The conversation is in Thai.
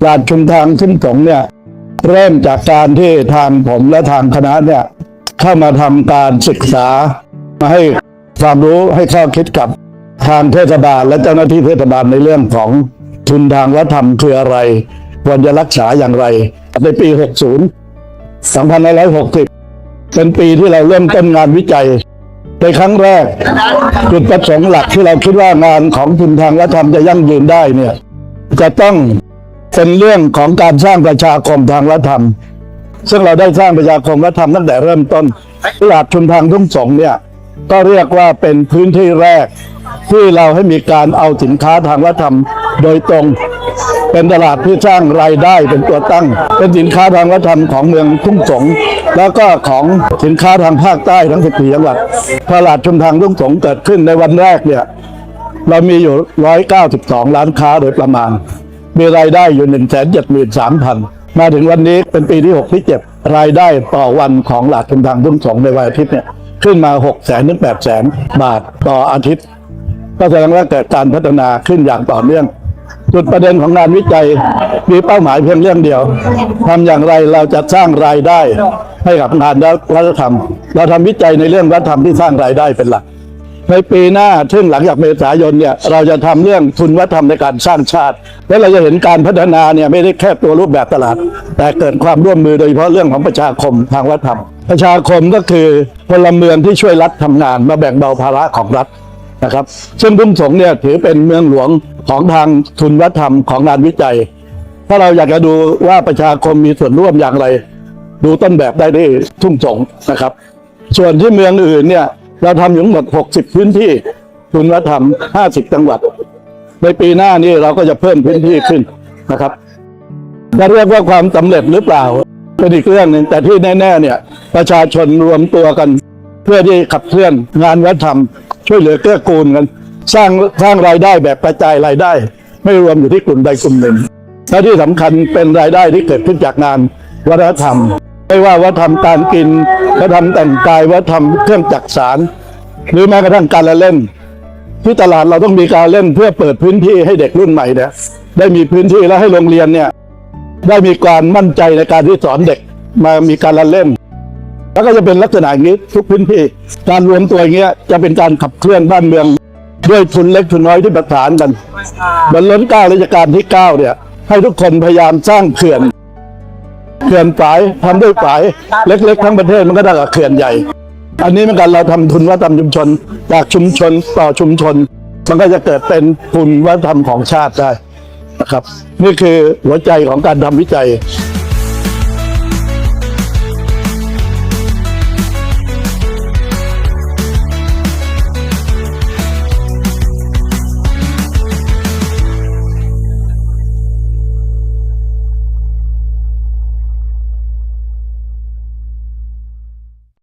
ปราชญ์ชุมทางขึ้นสงเนี่ยเริ่มจากการที่ทางผมและทางคณะเนี่ยเข้ามาทำการศึกษา มาให้ความรู้ให้ข้อคิดกับทางเทศบาลและเจ้าหน้าที่เทศบาลในเรื่องของทุนทางวัฒนธรรมคืออะไรควรจะรักษาอย่างไร ในปี 60 2560 เป็นปีที่เราเริ่มต้นงานวิจัยในครั้งแรกจุดประสงค์หลักที่เราคิดว่างานของทุนทางวัฒนธรรมจะยั่งยืนได้เนี่ยจะต้อง เป็นเรื่องของการสร้างประชาคมทางวัฒนธรรม ซึ่งเราได้สร้างประชาคมวัฒนธรรมตั้งแต่เริ่มต้นตลาดชุมทางทุ่งสงเนี่ยก็เรียกว่าเป็นพื้นที่แรก ที่เราให้มีการเอาสินค้าทางวัฒนธรรมโดยตรง เป็นตลาดที่สร้างรายได้เป็นตัวตั้ง เป็นสินค้าทางวัฒนธรรมของเมืองทุ่งสง แล้วก็ของสินค้าทางภาคใต้ทั้ง 14 จังหวัดตลาดชุมทางทุ่งสงเกิดขึ้นในวันแรกเนี่ยเรามีอยู่ 192 ล้านค้าโดยประมาณ มีรายได้อยู่ 173,000 มาถึงวันนี้เป็นปีที่ 6 ที่ 7 รายได้ต่อวันของหลาดชุมทางทุ่งสงในวันอาทิตย์เนี่ยขึ้นมา6แสนถึง8แสนบาทต่ออาทิตย์ ก็แสดงว่าเกิดการพัฒนาขึ้นอย่างต่อเนื่อง จุดประเด็นของงานวิจัยมีเป้าหมายเพียงเรื่องเดียวทำอย่างไรเราจะสร้างรายได้ให้กับงานวัฒนธรรม เราทำวิจัยในเรื่องวัฒนธรรมที่สร้างรายได้เป็นหลัก ในปีหน้าซึ่งหลังจากเมษายนเนี่ยเราจะทำเรื่องทุนวัฒนธรรมในการสร้างชาติ และเราจะเห็นการพัฒนาเนี่ยไม่ได้แค่ตัวรูปแบบตลาด แต่เกิดความร่วมมือโดยเฉพาะเรื่องของประชาคมทางวัฒนธรรม ประชาคมก็คือพลเมืองที่ช่วยรัฐทำงานมาแบ่งเบาภาระของรัฐนะครับ ซึ่งทุ่งสงเนี่ยถือเป็นเมืองหลวงของทางทุนวัฒนธรรมของงานวิจัย ถ้าเราอยากจะดูว่าประชาคมมีส่วนร่วมอย่างไร ดูต้นแบบได้ที่ทุ่งสงนะครับ ส่วนที่เมืองอื่นเนี่ย เราทำอยู่ทั้งหมด 60 พื้นที่ทุนวัฒนธรรม 50 จังหวัด ในปีหน้านี้เราก็จะเพิ่มพื้นที่ขึ้นนะครับจะเรียกว่าความสำเร็จหรือเปล่าเป็นอีกเรื่องหนึ่งแต่ที่แน่ๆเนี่ย ประชาชนรวมตัวกัน เพื่อที่ขับเคลื่อนงานวัฒนธรรม ช่วยเหลือเกื้อกูลกัน สร้างสร้างรายได้แบบกระจายรายได้ ไม่รวมอยู่ที่กลุ่มใดกลุ่มหนึ่งและที่สำคัญเป็นรายได้ที่เกิดขึ้นจากงานวัฒนธรรม ไม่ว่าวัฒนธรรมการกินวัฒนธรรมแต่งกายวัฒนธรรมเครื่องจักสารหรือแม้กระทั่งการละเล่น ที่ตลาดเราต้องมีการเล่นเพื่อเปิดพื้นที่ให้เด็กรุ่นใหม่เนี่ยได้มีพื้นที่และให้โรงเรียนเนี่ยได้มีการมั่นใจในการที่สอนเด็กมามีการละเล่น แล้วก็จะเป็นลักษณะอย่างนี้ทุกพื้นที่การรวมตัวอย่างเงี้ยจะเป็นการขับเคลื่อนบ้านเมือง ด้วยทุนเล็กทุนน้อยที่ประสานกันเหมือนล้นก้าราชการที่เก้าเนี่ยให้ทุกคนพยายามสร้างเขื่อน เขื่อนฝายทำด้วยฝายเล็ก ๆ ทั้งประเทศมันก็ได้กับเขื่อนใหญ่ อันนี้เหมือนกันเราทำทุนวัฒนธรรมชุมชน จากชุมชนต่อชุมชน มันก็จะเกิดเป็นทุนวัฒนธรรมของชาติได้นะครับ นี่คือหัวใจของการทำวิจัย